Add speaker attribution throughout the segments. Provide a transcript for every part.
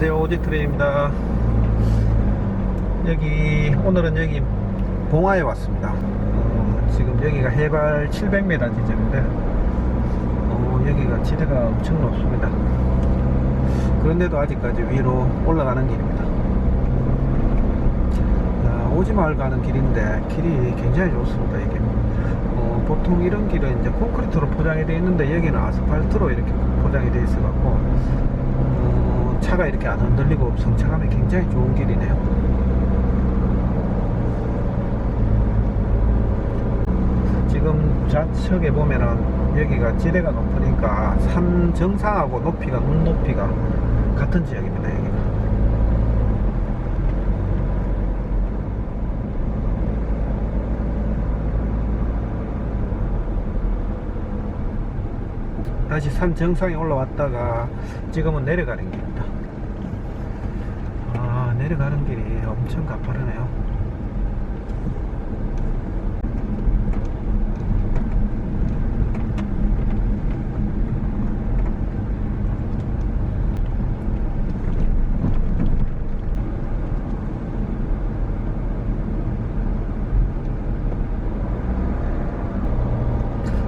Speaker 1: 안녕하세요. 오지트레입니다. 여기 오늘은 여기 봉화에 왔습니다. 어, 지금 여기가 해발 700m 지점인데 어, 여기가 지대가 엄청 높습니다. 그런데도 아직까지 위로 올라가는 길입니다. 자, 오지마을 가는 길인데 길이 굉장히 좋습니다 이게. 어, 보통 이런 길은 이제 콘크리트로 포장이 되어 있는데 여기는 아스팔트로 이렇게 포장이 되어 있어 갖고 어, 차가 이렇게 안 흔들리고 성차감이 굉장히 좋은 길이네요. 지금 좌측에 보면은 여기가 지대가 높으니까 산 정상하고 높이가 눈 높이가 같은 지역입니다. 여기가. 다시 산 정상에 올라왔다가 지금은 내려가는 길입니다. 아, 내려가는 길이 엄청 가파르네요.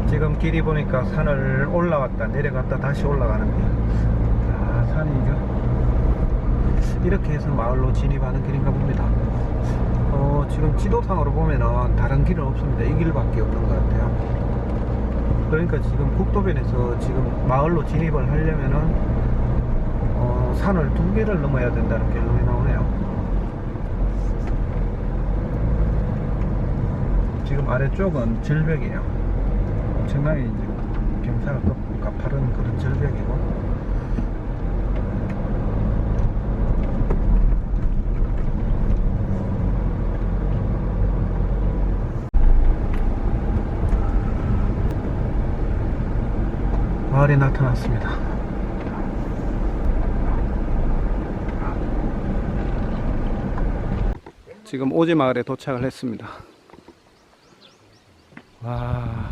Speaker 1: 지금 길이 보니까 산을 올라왔다 내려갔다 다시 올라가는 길. 자, 산이 이거 이렇게 해서 마을로 진입하는 길인가 봅니다. 어, 지금 지도상으로 보면은 다른 길은 없습니다. 이 길밖에 없는 것 같아요. 그러니까 지금 국도변에서 지금 마을로 진입을 하려면은 어, 산을 두 개를 넘어야 된다는 결론이 나오네요. 지금 아래쪽은 절벽이에요. 엄청나게 이제 경사가 꺾고 가파른 그런 절벽이고 마을이 나타났습니다. 지금 오지 마을에 도착을 했습니다. 와,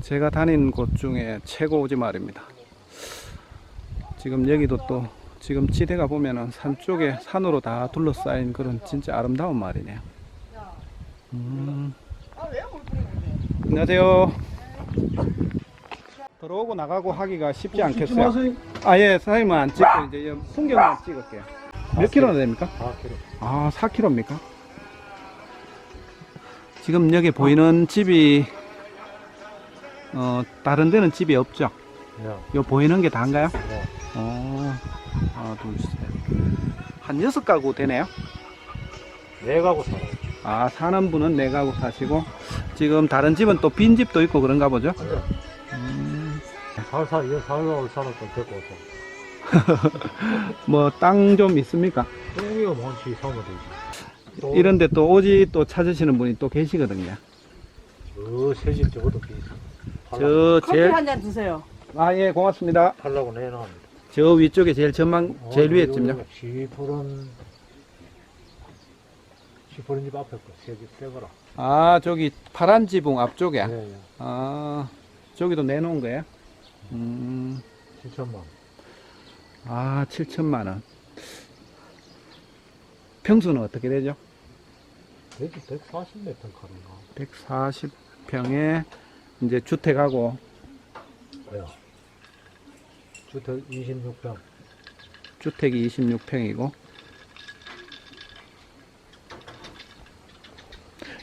Speaker 1: 제가 다닌 곳 중에 최고 오지 마을입니다. 지금 여기도 또 지금 지대가 보면은 산 쪽에 산으로 다 둘러싸인 그런 진짜 아름다운 마을이네요. 음. 안녕하세요. 들어오고 나가고 하기가 쉽지 않겠어요. 아, 예, 사장님은 안 찍고 이제 풍경만 찍을게요. 몇 킬로나 됩니까?
Speaker 2: 4kg.
Speaker 1: 아, 4km입니까? 지금 여기 보이는 집이 어, 다른 데는 집이 없죠?
Speaker 2: 네.
Speaker 1: 요 보이는 게 다인가요?
Speaker 2: 네.
Speaker 1: 어, 하나, 둘, 셋. 한 여섯 가구 되네요?
Speaker 2: 네 가구 살아요.
Speaker 1: 아, 사는 분은 네 가구 사시고, 지금 다른 집은 또 빈 집도 있고 그런가 보죠?
Speaker 2: 네.
Speaker 1: 음,
Speaker 2: 살살, 이거 살살 살았던 데리고 오죠.
Speaker 1: 뭐, 땅 좀 있습니까?
Speaker 2: 똥이가 뭔지 사면 되지. 또
Speaker 1: 이런데 또 오지 또 찾으시는 분이 또 계시거든요.
Speaker 2: 저 새집 저것도 비싸.
Speaker 1: 저
Speaker 3: 커피
Speaker 1: 제일,
Speaker 3: 한잔 드세요.
Speaker 1: 아, 예, 고맙습니다.
Speaker 2: 팔라고 내놨는데.
Speaker 1: 저 위쪽에 제일 전망, 제일 위에 집요.
Speaker 2: 시푸른, 시푸른 집 앞에 거, 새집 새거라.
Speaker 1: 아, 저기 파란 지붕 앞쪽에.
Speaker 2: 네, 네.
Speaker 1: 아, 저기도 내놓은 거예요? 음,
Speaker 2: 7천만 원.
Speaker 1: 아, 7천만 원. 평수는 어떻게 되죠?
Speaker 2: 돼지 140m 가는가?
Speaker 1: 140평에 이제 주택하고
Speaker 2: 네. 주택 26평.
Speaker 1: 주택이 26평이고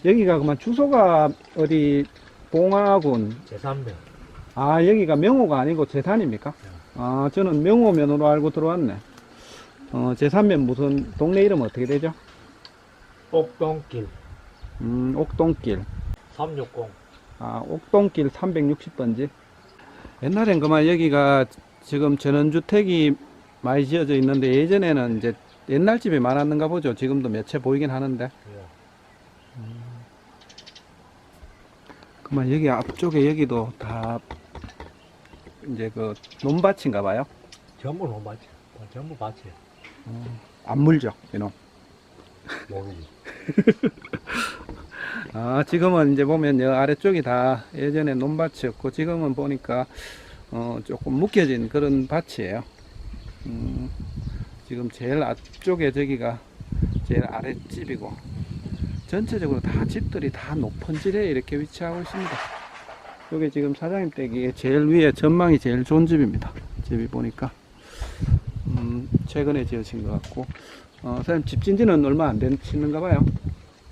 Speaker 1: 여기가 그만 주소가 어디 봉화군
Speaker 2: 제3면.
Speaker 1: 아 여기가 명호가 아니고 제산입니까? 아 저는 명호면으로 알고 들어왔네 어 제산면 무슨 동네 이름 어떻게 되죠?
Speaker 2: 옥동길
Speaker 1: 음 옥동길
Speaker 2: 360.
Speaker 1: 아 옥동길 360번지 옛날엔 그만 여기가 지금 전원주택이 많이 지어져 있는데 예전에는 이제 옛날 집이 많았는가 보죠 지금도 몇 채 보이긴 하는데
Speaker 2: 예.
Speaker 1: 그만 여기 앞쪽에 여기도 다 이제 그 논밭인가 봐요
Speaker 2: 전부 논밭이. 전부 밭이.
Speaker 1: 안 물죠 이놈
Speaker 2: 모르지.
Speaker 1: 아, 지금은 이제 보면 여 아래쪽이 다 예전에 논밭이었고 지금은 보니까 어, 조금 묶여진 그런 밭이에요. 음, 지금 제일 앞쪽에 저기가 제일 아랫집이고 전체적으로 다 집들이 다 높은 지대에 이렇게 위치하고 있습니다. 여기 지금 사장님 댁이 제일 위에 전망이 제일 좋은 집입니다. 집이 보니까 음, 최근에 지어진 것 같고 어, 사장님 집 진지는 얼마 안 되시는가 봐요.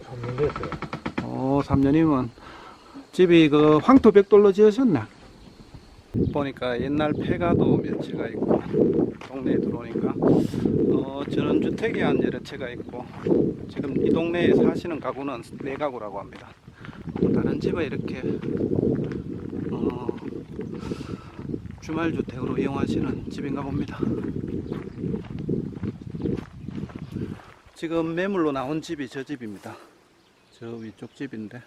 Speaker 2: 3년 됐어요.
Speaker 1: 어, 3년이면 집이 그 황토 벽돌로 지으셨나? 보니까 옛날 폐가도 몇 채가 있고 동네에 들어오니까 어, 전원주택이 한 여러 채가 있고 지금 이 동네에 사시는 가구는 네 가구라고 합니다. 다른 집은 이렇게 어, 주말 주택으로 이용하시는 집인가 봅니다. 지금 매물로 나온 집이 저 집입니다. 저 위쪽 집인데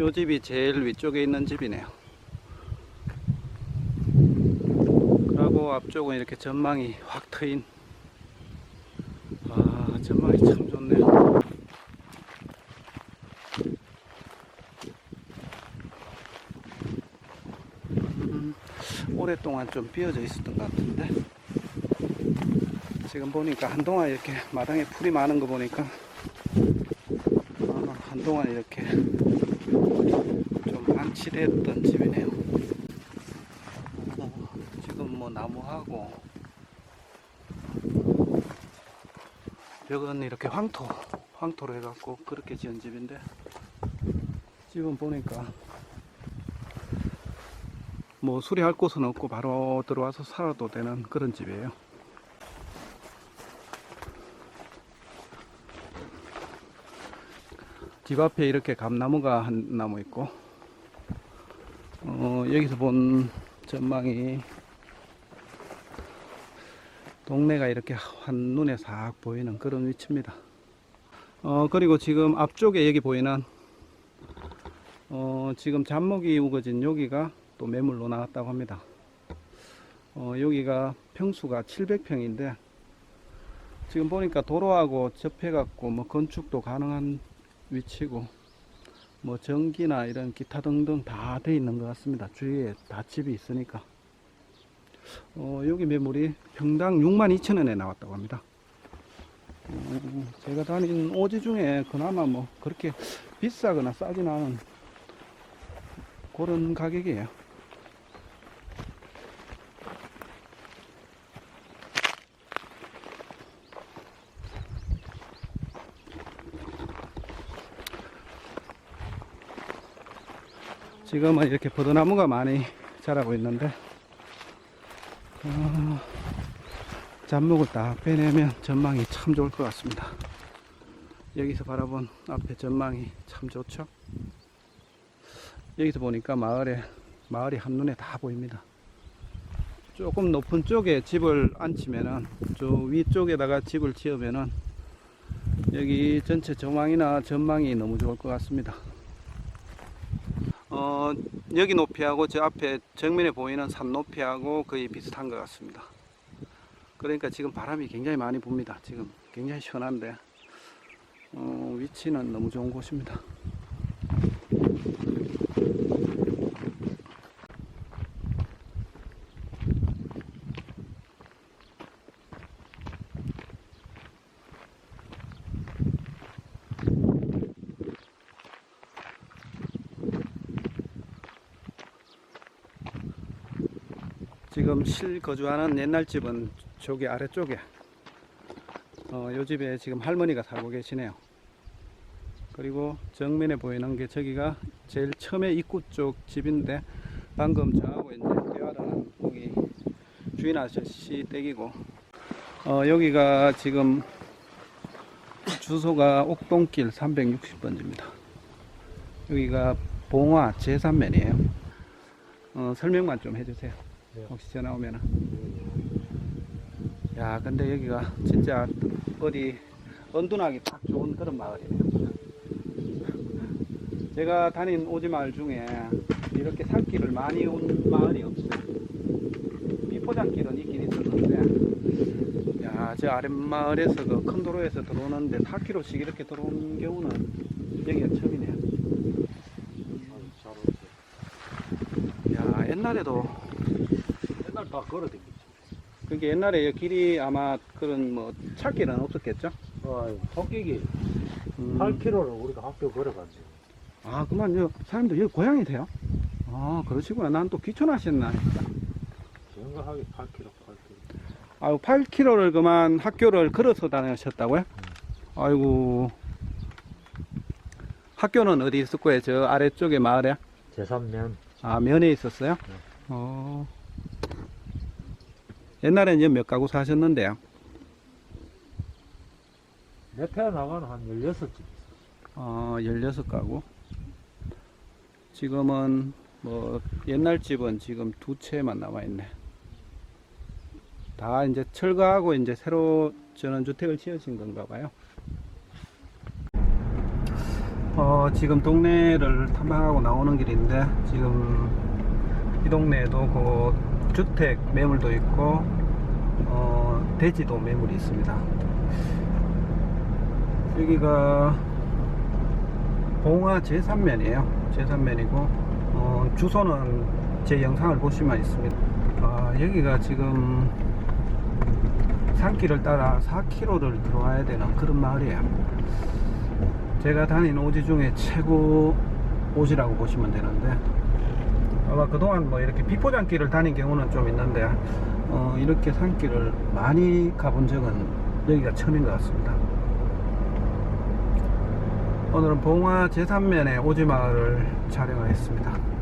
Speaker 1: 요 집이 제일 위쪽에 있는 집이네요 그리고 앞쪽은 이렇게 전망이 확 트인 아 전망이 참 좋네요 음, 오랫동안 좀 비어져 있었던 것 같은데 지금 보니까 한동안 이렇게 마당에 풀이 많은 거 보니까 아, 한동안 이렇게 좀 안치됐던 집이네요. 어, 지금 뭐 나무하고 벽은 이렇게 황토, 황토로 해갖고 그렇게 지은 집인데 집은 보니까 뭐 수리할 곳은 없고 바로 들어와서 살아도 되는 그런 집이에요. 집 앞에 이렇게 감나무가 한 나무 있고 어, 여기서 본 전망이 동네가 이렇게 한눈에 싹 보이는 그런 위치입니다. 어, 그리고 지금 앞쪽에 여기 보이는 어, 지금 잡목이 우거진 여기가 또 매물로 나왔다고 합니다. 어, 여기가 평수가 700평인데 지금 보니까 도로하고 접해갖고 뭐 건축도 가능한 위치고 뭐 전기나 이런 기타 등등 다 돼 있는 것 같습니다. 주위에 다 집이 있으니까. 어, 여기 매물이 평당 6만 2천 원에 나왔다고 합니다. 어, 제가 다닌 오지 중에 그나마 뭐 그렇게 비싸거나 싸진 않은 그런 가격이에요. 지금은 이렇게 버드나무가 많이 자라고 있는데 어, 잡목을 딱 빼내면 전망이 참 좋을 것 같습니다. 여기서 바라본 앞에 전망이 참 좋죠. 여기서 보니까 마을에 마을이 한눈에 다 보입니다. 조금 높은 쪽에 집을 앉히면은 저 위쪽에다가 집을 지으면은 여기 전체 조망이나 전망이 너무 좋을 것 같습니다. 어, 여기 높이하고 저 앞에 정면에 보이는 산 높이하고 거의 비슷한 것 같습니다. 그러니까 지금 바람이 굉장히 많이 붑니다. 지금 굉장히 시원한데 어, 위치는 너무 좋은 곳입니다. 지금 실 거주하는 옛날 집은 저기 아래쪽에 어, 요 집에 지금 할머니가 살고 계시네요. 그리고 정면에 보이는 게 저기가 제일 처음에 입구 쪽 집인데 방금 저하고 이제 대화를 한 거기 주인 아저씨 댁이고 어, 여기가 지금 주소가 옥동길 360번지입니다. 여기가 봉화 제3면이에요. 어, 설명만 좀 해주세요.
Speaker 2: 네.
Speaker 1: 혹시 전화 오면은. 야, 근데 여기가 진짜 어디 언둔하기 딱 좋은 그런 마을이네요. 제가 다닌 오지 마을 중에 이렇게 산길을 많이 온 마을이 없어요. 비포장길은 있긴 있었는데, 야, 저 아랫마을에서 그 큰 도로에서 들어오는데 4km씩 이렇게 들어오는 경우는 여기가 처음이네요.
Speaker 2: 잘 오세요.
Speaker 1: 옛날에도
Speaker 2: 옛날 다 걸어다녔지.
Speaker 1: 그게 옛날에 길이 아마 그런 뭐 찾길은 없었겠죠?
Speaker 2: 어, 토끼기
Speaker 1: 음.
Speaker 2: 8km를 우리가 학교 걸어갔지.
Speaker 1: 아 그만 요 사람들 여기 고향이 돼요? 아 그러시구나 난 또 귀촌하셨나 했다
Speaker 2: 정확하게 8km, 8km.
Speaker 1: 아유 8km를 그만 학교를 걸어서 다니셨다고요? 아이고 학교는 어디 거예요? 저 아래쪽에 마을에?
Speaker 2: 제3면
Speaker 1: 아 면에 있었어요?
Speaker 2: 네.
Speaker 1: 어 옛날엔 이제 몇 가구 사셨는데요?
Speaker 2: 내패 나가는 한 16집 있어.
Speaker 1: 어 16가구 지금은 뭐 옛날 집은 지금 두 채만 남아 있네 다 이제 철거하고 이제 새로 전원주택을 지으신 건가 봐요 어 지금 동네를 탐방하고 나오는 길인데 지금 이 동네에도 그 주택 매물도 있고 어 대지도 매물이 있습니다 여기가 봉화 제3면이에요. 제3면이고 어, 주소는 제 영상을 보시면 있습니다. 아, 여기가 지금 산길을 따라 4km를 들어와야 되는 그런 마을이에요. 제가 다닌 오지 중에 최고 오지라고 보시면 되는데 아마 그동안 뭐 이렇게 비포장길을 다닌 경우는 좀 있는데 어, 이렇게 산길을 많이 가본 적은 여기가 처음인 것 같습니다. 오늘은 봉화 제3면의 오지마을을 촬영을 했습니다.